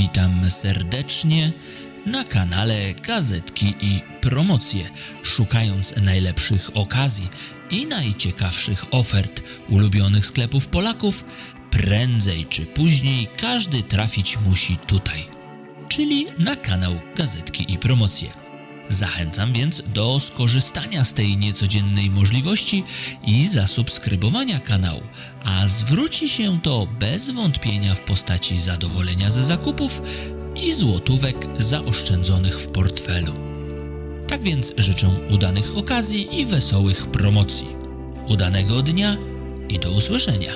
Witam serdecznie na kanale Gazetki i Promocje, szukając najlepszych okazji i najciekawszych ofert ulubionych sklepów Polaków. Prędzej czy później każdy trafić musi tutaj, czyli na kanał Gazetki i Promocje. Zachęcam więc do skorzystania z tej niecodziennej możliwości i zasubskrybowania kanału, a zwróci się to bez wątpienia w postaci zadowolenia ze zakupów i złotówek zaoszczędzonych w portfelu. Tak więc życzę udanych okazji i wesołych promocji. Udanego dnia i do usłyszenia.